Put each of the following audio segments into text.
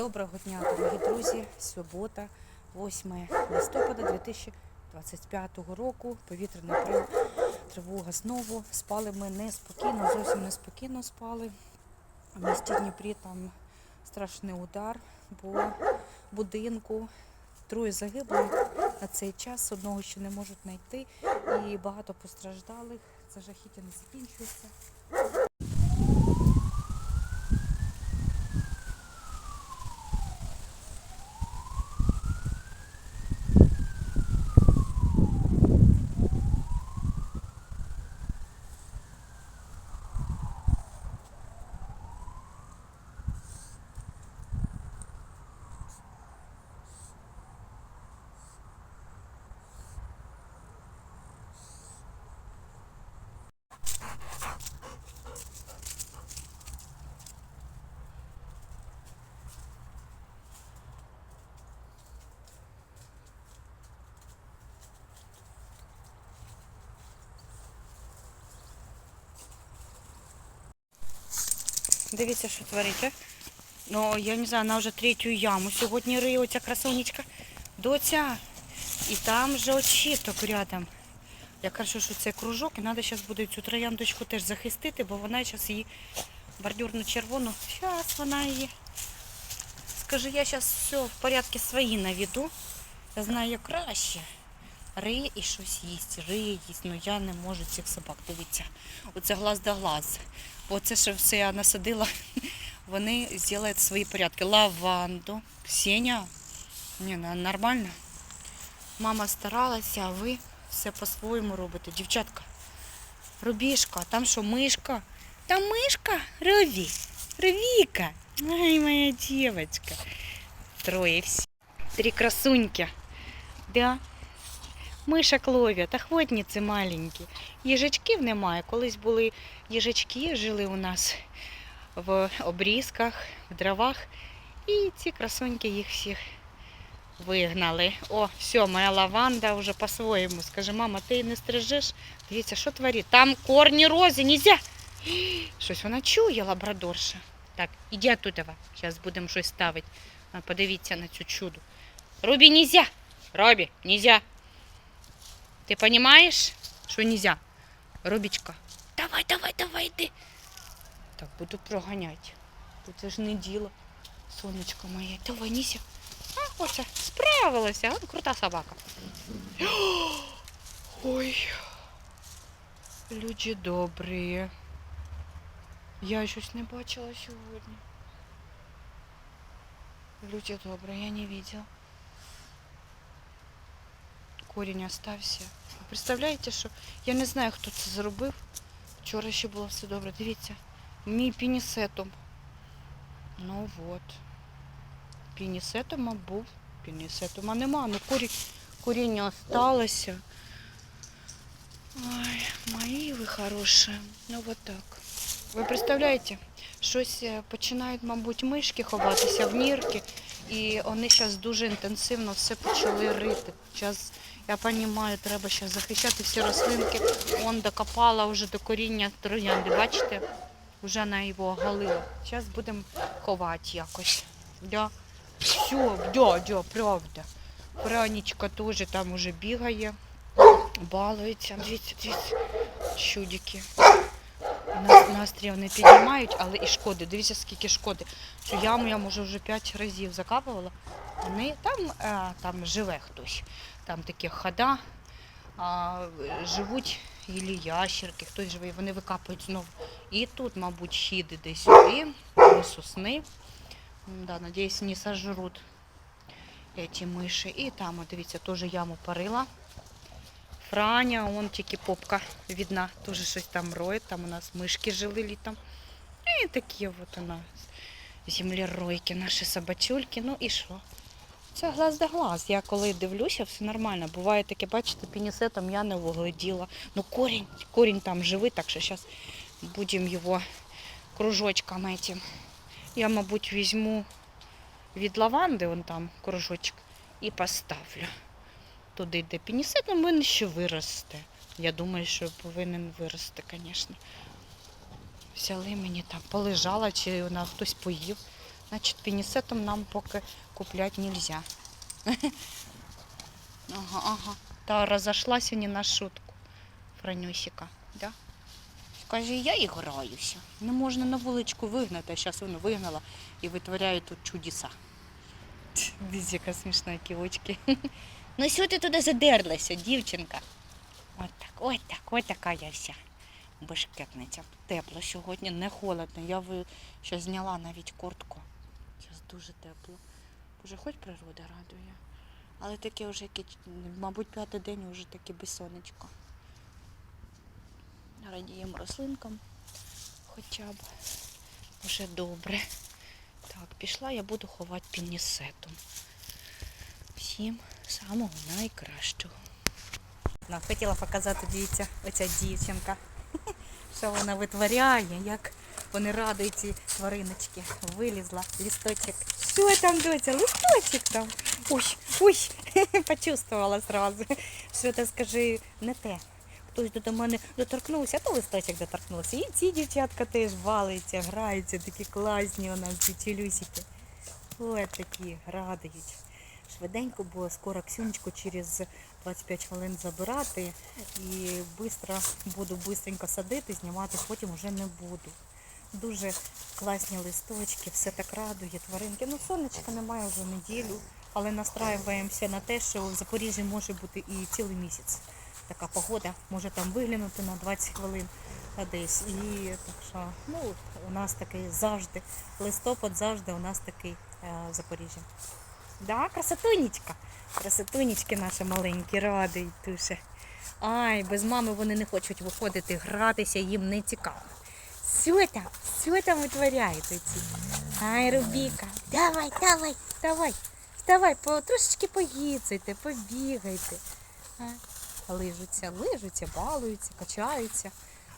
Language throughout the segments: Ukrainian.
Доброго дня, дорогі друзі. Субота, 8 листопада 2025 року. Повітряна при- тривога знову. Спали ми неспокійно, зовсім неспокійно спали. В місті Дніпрі там страшний удар по будинку. Троє загиблих на цей час, одного ще не можуть знайти, і багато постраждалих. Це жахіття не закінчується. Дивіться, що творить. Ну, я не знаю, вона вже третю яму сьогодні риє, оця красунечка. Доця. І там же очіток рядом. Я кажу, що це кружок, і треба зараз буде цю трояндочку теж захистити, бо вона зараз її бордюрну червону. Зараз вона її. Скажи, я зараз все в порядку свої наведу. Я знаю краще. Риє і щось їсть, риє їсть, ну я не можу цих собак. Дивіться. Оце глаз да глаз. Бо це що все я насадила, вони зроблять свої порядки. Лаванду. Ксеня. Ні, нормально. Мама старалася, а ви все по-своєму робите. Дівчатка, Рубішка, там що, мишка? Там мишка? Робі. Рубіка. Ай, моя дівчинка. Троє всі. Три красуньки. Да. Мишек ловлять, охотниці маленькі. Їжачків немає. Колись були їжачки, жили у нас в обрізках, в дровах. І ці красуньки їх всіх вигнали. О, все, моя лаванда вже по-своєму. Скаже, мама, ти не стрижеш? Дивіться, що творить? Там корні рози, нельзя. Щось вона чує, лабрадорша. Так, іди оттуда. Зараз будемо щось ставити. Подивіться на цю чуду. Рубі, нельзя. Робі, нельзя. Ти розумієш, що нельзя? Робічка, давай, давай, давай, йди. Так, буду проганяти. Бо Це ж не діло. Сонечко моє, давай, нися. А, оце, справилася. О, крута собака. Ой. Люди добрі. Я щось не бачила сьогодні. Люди добрі, я не бачила. Корінь остався. Представляєте, що я не знаю, хто це зробив. Вчора ще було все добре. Дивіться, мій пінісетом. Ну от. Пінісетома був. Пінісетома нема. Ну корінь, коріння осталося. Ой, мої ви хороші. Ну от так. Ви представляєте, щось е, починають, мабуть, мишки ховатися в нірки, і вони зараз дуже інтенсивно все почали рити. Зараз, я розумію, треба зараз захищати всі рослинки. Он докопала вже до коріння троянди. Бачите? Вже вона його оголила. Зараз будемо ховати якось. Да. Все, да, да, правда. Франічка теж там уже бігає, балується. Дивіться, дивіться, чудики. Нас настрій не піднімають, але і шкоди. Дивіться, скільки шкоди. Цю яму я може вже п'ять разів закапувала. Вони там, е, там живе хтось. Там такі хода. А, живуть ілі ящерки, хтось живе, вони викапують знову. І тут, мабуть, хід іде сюди, до сосни. Да, надіюсь, не сожрут ці миші. І там, дивіться, теж яму парила. Франя, он тільки попка видна, теж щось там роє, там у нас мишки жили літом. І такі от у нас землеройки, наші собачульки. Ну і що? Це глаз да глаз. Я коли дивлюся, все нормально. Буває таке, бачите, пінісетом я не вгледіла. Ну корінь, корінь там живий, так що зараз будемо його кружочком этим. Я, мабуть, візьму від лаванди, вон там кружочок, і поставлю. Туди, де пінісет, ну, він ще виросте. Я думаю, що повинен вирости, звісно. Взяли мені там, полежала, чи вона хтось поїв. Значить, пінісетом нам поки купляти нельзя. Ага, ага. Та розійшлася не на шутку. Франюсіка, да? Каже, я і граюся. Не можна на вуличку вигнати, а зараз воно вигнала і витворяє тут чудеса. Дивіться, яка смішна кілочки. Ну що ти туди задерлася, дівчинка? От так, от так, от така я вся. Бешкетниця. Тепло сьогодні, не холодно. Я ви... ще зняла навіть куртку. Зараз дуже тепло. Боже, хоч природа радує. Але таке вже, мабуть, п'ятий день вже таке без. Радіємо рослинкам хоча б. Вже добре. Так, пішла, я буду ховати пінісетом. Всім самого найкращого. Ну, хотіла показати, дивіться, оця дівчинка. Що вона витворяє, як вони радують ці твариночки. Вилізла, лісточок. Що там, доця? Листочок там. Ой, ой, почувствувала зразу. Що ти скажи, не те. Хтось до мене доторкнувся, а то листочок доторкнувся. І ці дівчатка теж валиться, граються, такі класні у нас дівчилюсики. Ось такі радують. Швиденько, бо скоро Ксюнечку через 25 хвилин забирати і швидко буду швидко садити, знімати потім вже не буду. Дуже класні листочки, все так радує, тваринки. Ну, сонечка немає вже неділю, але настраюємося на те, що в Запоріжжі може бути і цілий місяць. Така погода, може там виглянути на 20 хвилин десь. І так що, ну, у нас такий завжди, листопад завжди у нас такий е, в Запоріжжі. Да, красотунечка. Красотунечки наші маленькі, радують дуже. Ай, без мами вони не хочуть виходити, гратися, їм не цікаво. Що там? Що там витворяєте ці? Ай, Рубіка, давай, давай, давай, по, трошечки поїцайте, побігайте. А, лижуться, лижуться, балуються, качаються.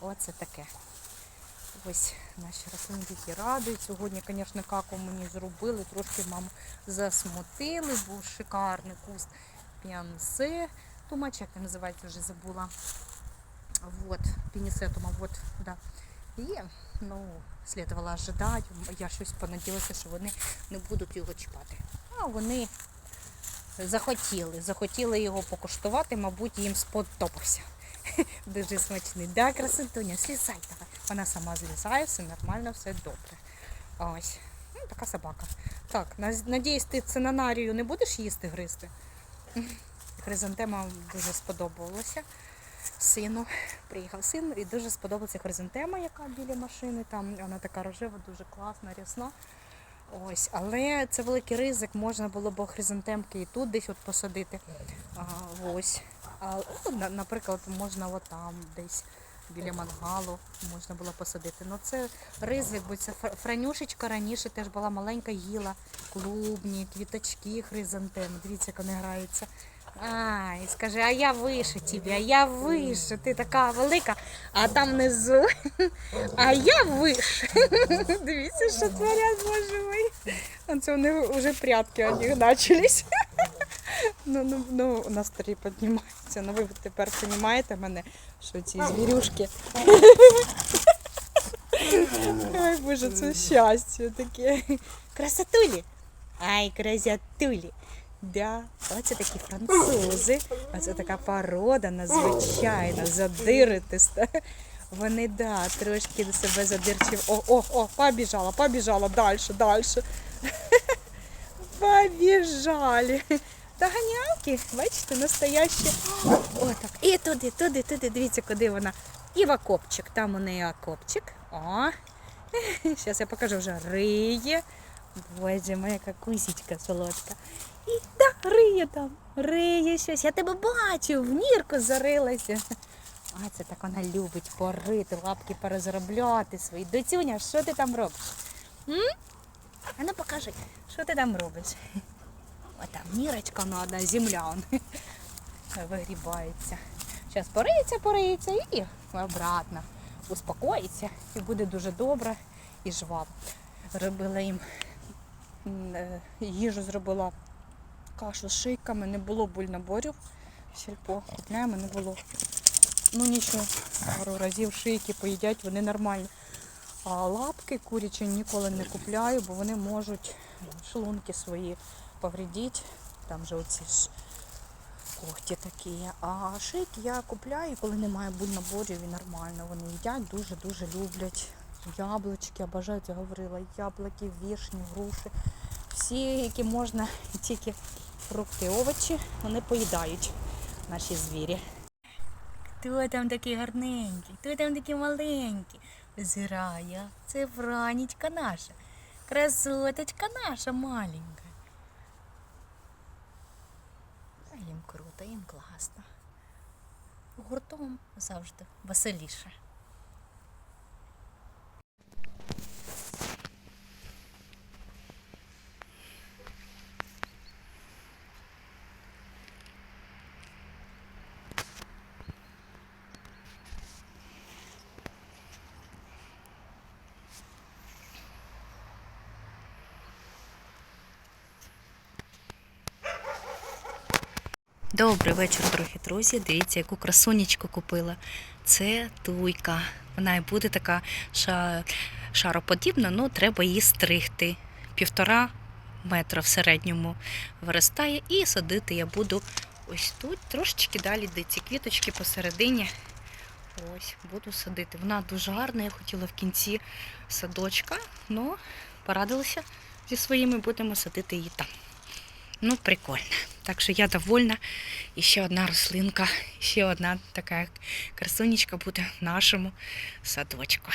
Оце таке. Ось наші рослинки радують. Сьогодні, звісно, каку мені зробили, трошки маму засмутили, був шикарний куст піансе. Тумач, як він називається, вже забула. Вот, пінісетума, вот, да. І, ну, слідувала ожидати. Я щось понаділася, що вони не будуть його чіпати. А вони захотіли, захотіли його покуштувати, мабуть, їм сподобався. Дуже смачний. Да, красотуня, слізай давай. Вона сама злізає, все нормально, все добре. Ось. Ну, така собака. Так, надіюсь, ти цинанарію не будеш їсти гризти? Хризантема дуже сподобалася. Сину приїхав син і дуже сподобалася хризантема, яка біля машини. Там вона така рожева, дуже класна, рясна. Ось, але це великий ризик, можна було б хризантемки і тут десь от посадити. А, ось. А, ну, наприклад, можна от там десь біля мангалу можна було посадити. Ну це ризик, бо фр- франюшечка раніше теж була маленька їла, клубні, квіточки, хризантеми. Дивіться, як вони граються. Ай, скажи, а я вище тебе, а я вище, ти така велика, а там внизу, а я вище. Дивіться, що творять, боже мой. А Це вони вже прятки у них почались. Ну, ну, ну, настрій піднімається. Ну ви тепер розумієте мене, що ці звірюшки. Ай, боже, це щастя таке. Красотулі. Ай, красотулі. Да, оце такі французи. Оце така порода надзвичайно задиритиста. Вони, да, трошки до себе задирчив. О, о, о, побіжала, побіжала, далі, далі. Побіжали. Доганялки, бачите, настоящі. О. І туди, туди, туди. Дивіться, куди вона. І в окопчик. Там у неї окопчик. О. Зараз я покажу вже риє. Боже моя, кусічка солодка. І да, риє там. Риє щось. Я тебе бачу, в нірку зарилася. А це так вона любить порити, лапки перезаробляти свої. Доцюня, що ти там робиш? М? А ну покажи, що ти там робиш? О, там нірочка надо, земля он вигрібається. Зараз пориється, пориється і обратно успокоїться і буде дуже добре і жваво. Робила їм е, їжу зробила кашу з шийками, не було бульнаборів. Сільпо купляємо, не було. Ну нічого, пару разів шийки поїдять, вони нормальні. А лапки курячі ніколи не купляю, бо вони можуть шлунки свої повредити. Там же оці ж когті такі. А шик я купляю, коли немає буль-наборів і нормально. Вони їдять, дуже-дуже люблять. Яблучки, обожають, я говорила, яблуки, вішні, груші. Всі, які можна, тільки фрукти, овочі, вони поїдають наші звірі. Хто там такий гарненький? Хто там такий маленький? Зирає. Це Вранічка наша. Красоточка наша маленька. А їм круто, їм класно. Гуртом завжди веселіше. Добрий вечір, дорогі друзі. Дивіться, яку красунечку купила. Це туйка. Вона і буде така шароподібна, але треба її стригти. Півтора метра в середньому виростає, і садити я буду ось тут, трошечки далі, де ці квіточки посередині. Ось, буду садити. Вона дуже гарна, я хотіла в кінці садочка, але порадилася зі своїми, будемо садити її там. Ну, прикольно. Так що я довольна. І ще одна рослинка, ще одна така красунечка буде в нашому садочку.